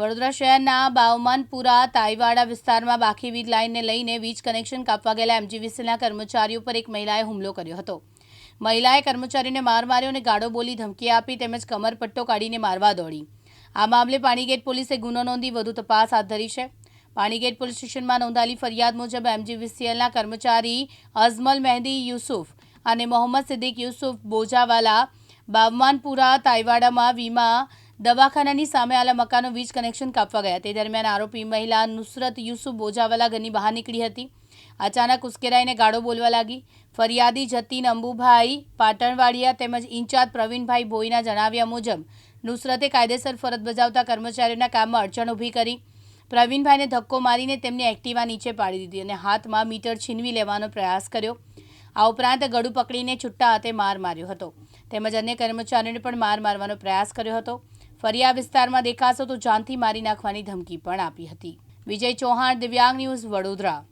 વડોદરા શહેરના બાવમાનપુરા તાઈવાડા વિસ્તારમાં બાકી વીજ લાઇનને લઈને વીજ કનેક્શન કાપવા ગયેલા એમજીવીસીના કર્મચારીઓ પર એક મહિલાએ હુમલો કર્યો હતો. મહિલાએ કર્મચારીને માર માર્યો અને ગાળો બોલી ધમકી આપી તેમજ કમરપટ્ટો કાઢીને મારવા દોડી. આ મામલે પાણીગેટ પોલીસે ગુનો નોંધી વધુ તપાસ હાથ ધરી છે. પાણીગેટ પોલીસ સ્ટેશનમાં નોંધાયેલી ફરિયાદ મુજબ એમજીવીસીએલના કર્મચારી અઝમલ મહેદી યુસુફ અને મોહમ્મદ સિદ્દીક યુસુફ બોજાવાલા બાવમાનપુરા તાઈવાડામાં વીમા દવાખાનાની સામે આલા મકાનો વીજ કનેક્શન કાપવા ગયા. તે દરમિયાન આરોપી મહિલા નુસરત યુસુફ બોજાવાલા ઘરની બહાર નીકળી હતી. અચાનક ઉશ્કેરાઈને ગાળો બોલવા લાગી. ફરિયાદી જતીન અંબુભાઈ પાટણવાડિયા તેમજ ઇન્ચાર્જ પ્રવીણભાઈ ભોઈના જણાવ્યા મુજબ, નુસરતે કાયદેસર ફરજ બજાવતા કર્મચારીઓના કામમાં અડચણ ઊભી કરી. પ્રવીણભાઈને ધક્કો મારીને તેમની એક્ટિવા નીચે પાડી દીધી અને હાથમાં મીટર છીનવી લેવાનો પ્રયાસ કર્યો. આ ઉપરાંત ગળું પકડીને છુટ્ટા હાથે માર માર્યો હતો. તેમજ અન્ય કર્મચારીઓને પણ માર મારવાનો પ્રયાસ કર્યો હતો. ફરી આ વિસ્તારમાં દેખાશો તો જાનથી મારી નાખવાની ધમકી પણ આપી હતી. વિજય ચૌહાણ, દિવ્યાંગ ન્યૂઝ, વડોદરા.